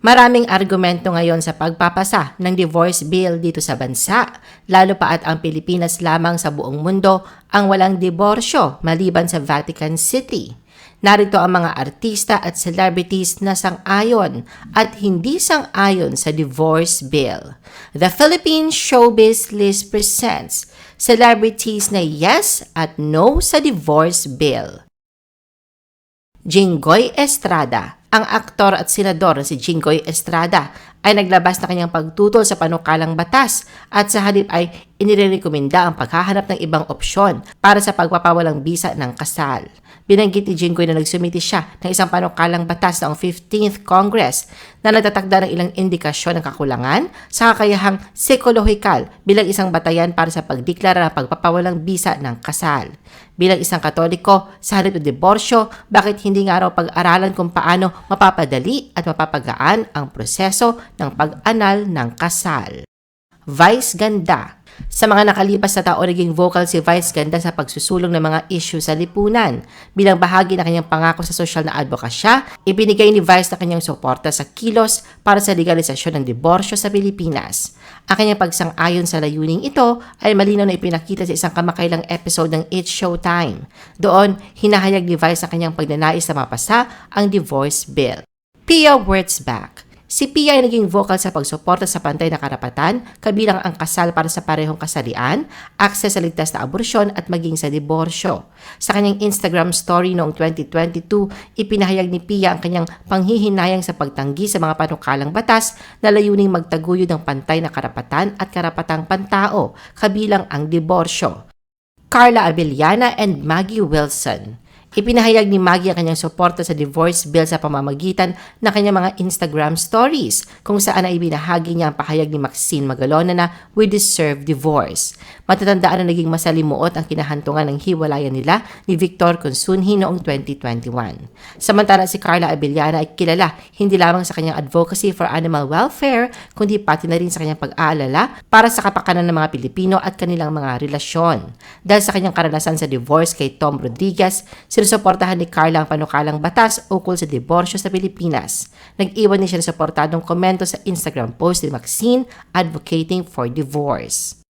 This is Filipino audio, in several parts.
Maraming argumento ngayon sa pagpapasa ng divorce bill dito sa bansa, lalo pa at ang Pilipinas lamang sa buong mundo ang walang diborsyo maliban sa Vatican City. Narito ang mga artista at celebrities na sang-ayon at hindi sang-ayon sa divorce bill. The Philippine Showbiz List presents celebrities na yes at no sa divorce bill. Jinggoy Estrada. Ang aktor at senador na si Jinggoy Estrada ay naglabas na kanyang pagtutol sa panukalang batas at sa halip ay inirekomenda ang paghahanap ng ibang opsyon para sa pagpapawalang bisa ng kasal. Binanggit ni Jinggoy na nagsumiti siya ng isang panukalang batas noong 15th Congress na nagtatakda ng ilang indikasyon ng kakulangan sa kakayahang psikolohikal bilang isang batayan para sa pagdeklara ng pagpapawalang bisa ng kasal. Bilang isang katoliko, sa halip ng diborsyo, bakit hindi nga raw pag-aralan kung paano mapapadali at mapapagaan ang proseso ng pag-anal ng kasal? Vice Ganda sa mga nakalipas na taon, naging vocal si Vice Ganda sa pagsusulong ng mga issue sa lipunan. Bilang bahagi ng kanyang pangako sa social na advokasya, ibinigay ni Vice na kanyang suporta sa kilos para sa legalisasyon ng diborsyo sa Pilipinas. Ang kanyang pagsang-ayon sa layuning ito ay malinaw na ipinakita sa isang kamakailang episode ng It's Showtime. Doon, hinahayag ni Vice ang kanyang pagnanais na mapasa ang divorce bill. Pia Wurtzbach Si Pia ay naging vocal sa pagsuporta sa pantay na karapatan, kabilang ang kasal para sa parehong kasalian, akses sa ligtas na aborasyon at maging sa diborsyo. Sa kanyang Instagram story noong 2022, ipinahayag ni Pia ang kanyang panghihinayang sa pagtanggi sa mga panukalang batas na layuning magtaguyod ng pantay na karapatan at karapatang pantao, kabilang ang diborsyo. Carla Abellana and Maggie Wilson Ipinahayag ni Maggie ang kanyang suporta sa divorce bill sa pamamagitan ng kanyang mga Instagram stories kung saan ay ibinahagi niya ang pahayag ni Maxine Magalona na we deserve divorce. Matatandaan na naging masalimuot ang kinahantungan ng hiwalayan nila ni Victor Consunhi noong 2021. Samantala si Carla Abellana ay kilala hindi lamang sa kanyang advocacy for animal welfare kundi pati na rin sa kanyang pag-aalala para sa kapakanan ng mga Pilipino at kanilang mga relasyon. Dahil sa kanyang karanasan sa divorce kay Tom Rodriguez, sinusuportahan ni Carla ang panukalang batas ukol sa diborsyo sa Pilipinas. Nag-iwan din siya ng suportadong komento sa Instagram post ni Maxine advocating for divorce.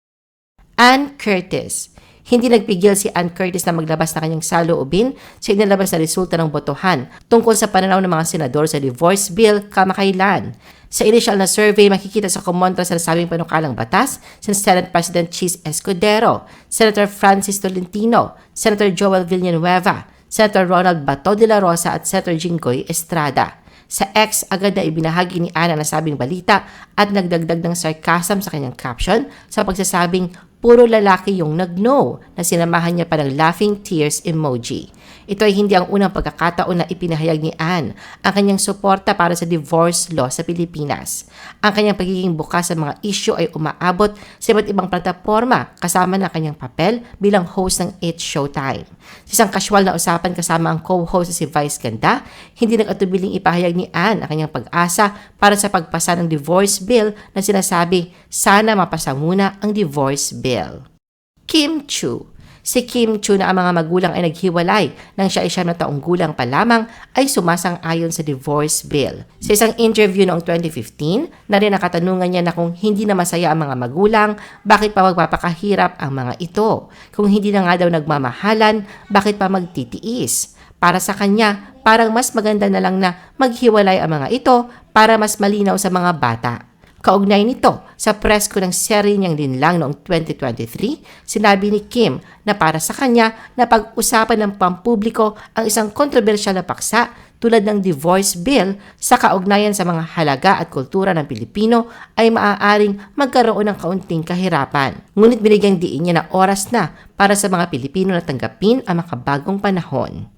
Ann Curtis hindi nagpigil si Ann Curtis na maglabas ng kanyang saloobin sa inilabas na resulta ng botohan tungkol sa pananaw ng mga senador sa divorce bill kamakailan. Sa initial na survey, makikita sa kumontra sa nasabing panukalang batas si Senate President Cheese Escudero, Senator Francis Tolentino, Senator Joel Villanueva, Senator Ronald Bato de la Rosa at Senator Jinggoy Estrada. Sa X, agad na ibinahagi ni Ana ang nasabing balita at nagdagdag ng sarcasm sa kanyang caption sa pagsasabing puro lalaki yung nag-no na sinamahan niya pa ng laughing tears emoji. Ito ay hindi ang unang pagkakataon na ipinahayag ni Anne ang kanyang suporta para sa divorce law sa Pilipinas. Ang kanyang pagiging bukas sa mga issue ay umaabot sa iba't ibang plataforma kasama ng kanyang papel bilang host ng It's Showtime. Sa isang casual na usapan kasama ang co-host si Vice Ganda, hindi nag-atubiling ipahayag ni Anne ang kanyang pag-asa para sa pagpasa ng divorce bill na sinasabi sana mapasa muna ang divorce bill. Kim Chu Si Kim Chu na ang mga magulang ay naghiwalay nang siya ay siyam na taong gulang pa lamang ay sumasang-ayon sa divorce bill. Sa isang interview noong 2015, na rin nakatanungan niya na kung hindi na masaya ang mga magulang, bakit pa magpapakahirap ang mga ito? Kung hindi na nga daw nagmamahalan, bakit pa magtitiis? Para sa kanya, parang mas maganda na lang na maghiwalay ang mga ito para mas malinaw sa mga bata. Kaugnay nito, sa press ko ng serye niyang linlang noong 2023, sinabi ni Kim na para sa kanya na pag-usapan ng pampubliko ang isang kontrobersyal na paksa tulad ng divorce bill sa kaugnayan sa mga halaga at kultura ng Pilipino ay maaaring magkaroon ng kaunting kahirapan. Ngunit binigyang diin niya na oras na para sa mga Pilipino na tanggapin ang makabagong panahon.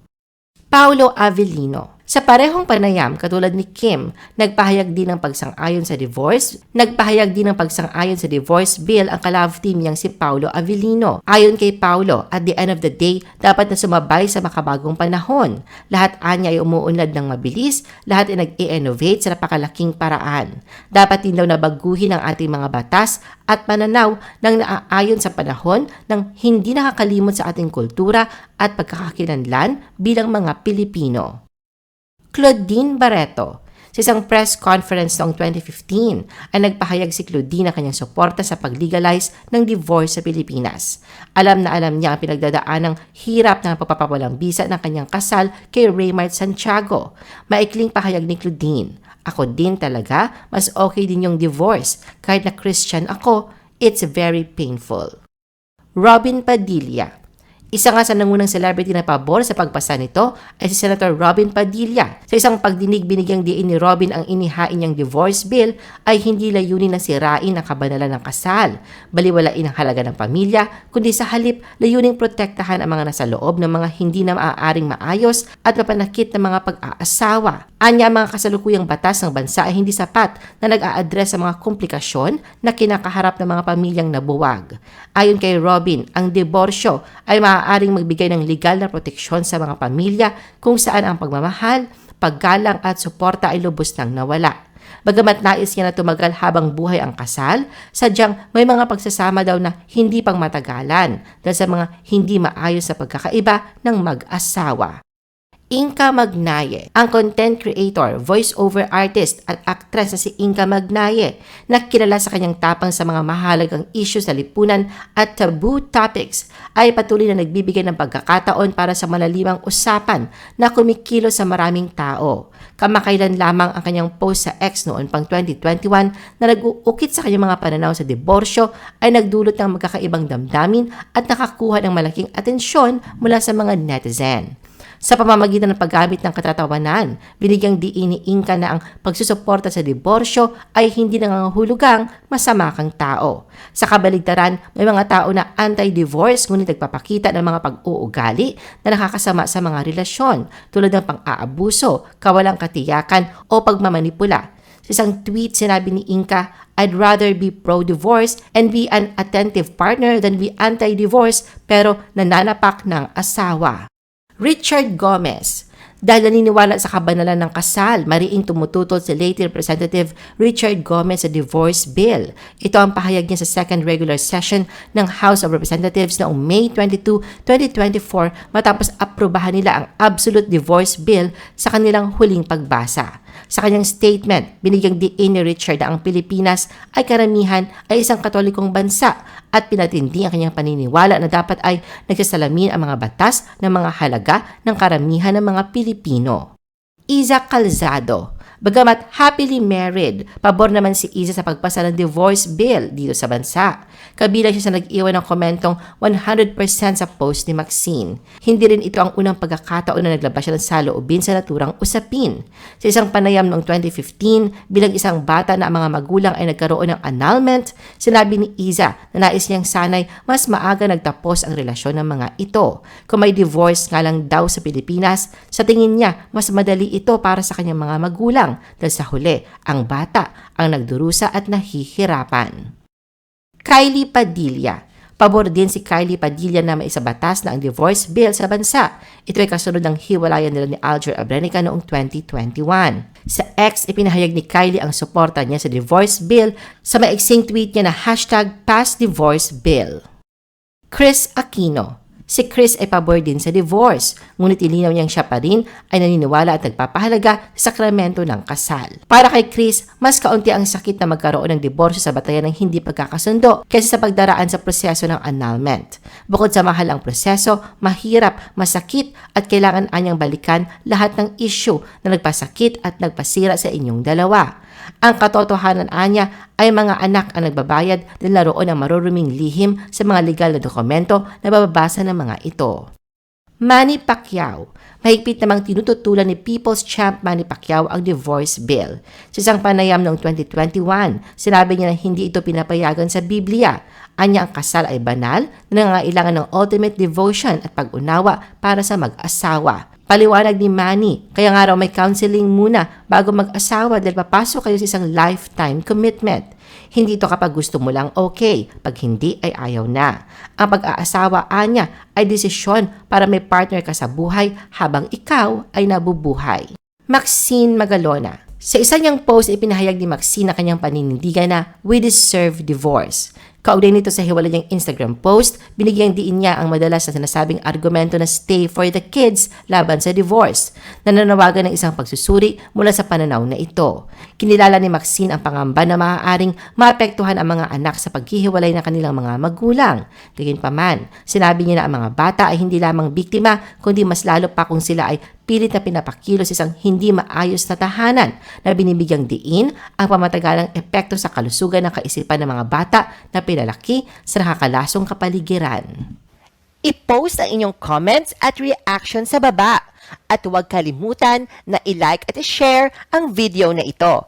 Paulo Avellino sa parehong panayam, katulad ni Kim, nagpahayag din ng pagsang-ayon sa divorce. Nagpahayag din ng pagsang-ayon sa divorce bill ang kalove team niyang si Paulo Avellino. Ayon kay Paulo, at the end of the day, dapat na sumabay sa makabagong panahon. Lahat anya ay umuunlad ng mabilis, lahat ay nag-i-innovate sa napakalaking paraan. Dapat din daw na baguhin ang ating mga batas at pananaw ng naaayon sa panahon ng hindi nakakalimot sa ating kultura at pagkakakilanlan bilang mga Pilipino. Claudine Barreto. Sa isang press conference noong 2015, ay nagpahayag si Claudine ng kanyang suporta sa pag-legalize ng divorce sa Pilipinas. Alam na alam niya ang pinagdadaan ng hirap ng pagpapawalang bisa ng kanyang kasal kay Raymart Santiago. Maikling pahayag ni Claudine, Ako din talaga, mas okay din yung divorce. Kahit na Christian ako, it's very painful. Robin Padilla isa nga sa nangunang celebrity na pabor sa pagpasa nito ay si Senator Robin Padilla. Sa isang pagdinig binigyang diin ni Robin ang inihain niyang divorce bill ay hindi layunin na sirain ang kabanalan ng kasal, baliwalain ang halaga ng pamilya, kundi sa halip layuning protektahan ang mga nasa loob ng mga hindi na maaaring maayos at mapanakit ng mga pag-aasawa. Anya ang mga kasalukuyang batas ng bansa ay hindi sapat na nag-a-address sa mga komplikasyon na kinakaharap ng mga pamilyang nabuwag. Ayon kay Robin, ang diborsyo ay maaaring magbigay ng legal na proteksyon sa mga pamilya kung saan ang pagmamahal, paggalang at suporta ay lubos nang nawala. Bagamat nais niya na tumagal habang buhay ang kasal, sadyang may mga pagsasama daw na hindi pang matagalan dahil sa mga hindi maayos sa pagkakaiba ng mag-asawa. Inka Magnaye, ang content creator, voice-over artist at actress na si Inka Magnaye na kilala sa kanyang tapang sa mga mahalagang issue sa lipunan at taboo topics ay patuloy na nagbibigay ng pagkakataon para sa malalimang usapan na kumikilo sa maraming tao. Kamakailan lamang ang kanyang post sa X noon pang 2021 na nag-uukit sa kanyang mga pananaw sa diborsyo ay nagdulot ng magkakaibang damdamin at nakakuha ng malaking atensyon mula sa mga netizen. Sa pamamagitan ng paggamit ng katatawanan, binigyang diin ni Inka na ang pagsusuporta sa diborsyo ay hindi nangangahulugang masama kang tao. Sa kabaligtaran, may mga tao na anti-divorce ngunit nagpapakita ng mga pag-uugali na nakakasama sa mga relasyon tulad ng pang-aabuso, kawalang katiyakan o pagmamanipula. Sa isang tweet, sinabi ni Inka, I'd rather be pro-divorce and be an attentive partner than be anti-divorce pero nananapak ng asawa. Richard Gomez. Dahil naniniwala sa kabanalan ng kasal, mariing tumututol si late Representative Richard Gomez sa divorce bill. Ito ang pahayag niya sa second regular session ng House of Representatives noong May 22, 2024 matapos aprobahan nila ang absolute divorce bill sa kanilang huling pagbasa. Sa kanyang statement, binigyang diin ni Richard na ang Pilipinas ay karamihan ay isang katolikong bansa at pinatindi ang kanyang paniniwala na dapat ay nagsasalamin ang mga batas ng mga halaga ng karamihan ng mga Pilipino. Iza Calzado Bagamat happily married, pabor naman si Iza sa pagpasa ng divorce bill dito sa bansa. Kabilang siya sa nag-iwan ng komentong 100% sa post ni Maxine. Hindi rin ito ang unang pagkakataon na naglabas siya ng saloobin sa naturang usapin. Sa isang panayam noong 2015, bilang isang bata na ang mga magulang ay nagkaroon ng annulment, sinabi ni Iza na nais niyang sanay mas maaga nagtapos ang relasyon ng mga ito. Kung may divorce nga lang daw sa Pilipinas, sa tingin niya mas madali ito para sa kanyang mga magulang dahil sa huli, ang bata ang nagdurusa at nahihirapan. Kylie Padilla Pabor din si Kylie Padilla na may batas na ang divorce bill sa bansa. Ito ay kasunod ng hiwalayan nila ni Alger Abrenica noong 2021. Sa X, ipinahayag ni Kylie ang suporta niya sa divorce bill sa maiksing tweet niya na hashtag PassDivorceBill. Chris Aquino Si Chris ay pabor din sa divorce, ngunit ilinaw niyang siya pa rin ay naniniwala at nagpapahalaga sa sakramento ng kasal. Para kay Chris, mas kaunti ang sakit na magkaroon ng diborsyo sa batayan ng hindi pagkakasundo kaysa sa pagdaraan sa proseso ng annulment. Bukod sa mahal ang proseso, mahirap, masakit at kailangan anyang balikan lahat ng issue na nagpasakit at nagpasira sa inyong dalawa. Ang katotohanan anya ay mga anak ang nagbabayad ng laroon ng maruruming lihim sa mga legal na dokumento na bababasa ng mga ito. Manny Pacquiao. Mahigpit namang tinututulan ni People's Champ Manny Pacquiao ang divorce bill. Sa isang panayam noong 2021, sinabi niya na hindi ito pinapayagan sa Biblia. Anya ang kasal ay banal na nangangailangan ng ultimate devotion at pag-unawa para sa mag-asawa. Paliwanag ni Manny, kaya nga raw may counseling muna bago mag-asawa dahil papasok kayo sa isang lifetime commitment. Hindi ito kapag gusto mo lang okay, pag hindi ay ayaw na. Ang pag-aasawa anya ay desisyon para may partner ka sa buhay habang ikaw ay nabubuhay. Maxine Magalona sa isa niyang post, ipinahayag ni Maxine na kanyang paninindigan na we deserve divorce. Kaugnay nito sa hiwalay niyang Instagram post, binigyang diin niya ang madalas na sinasabing argumento na stay for the kids laban sa divorce. Nananawagan ng isang pagsusuri mula sa pananaw na ito. Kinilala ni Maxine ang pangamba na maaaring maapektuhan ang mga anak sa paghihiwalay ng kanilang mga magulang. Gayunpaman, sinabi niya na ang mga bata ay hindi lamang biktima, kundi mas lalo pa kung sila ay pilit na pinapakilos sa isang hindi maayos na tahanan na binibigyang diin ang pamatagalang epekto sa kalusugan ng kaisipan ng mga bata na pinalaki sa nakakalasong kapaligiran. I-post ang inyong comments at reaction sa baba at huwag kalimutan na i-like at i-share ang video na ito.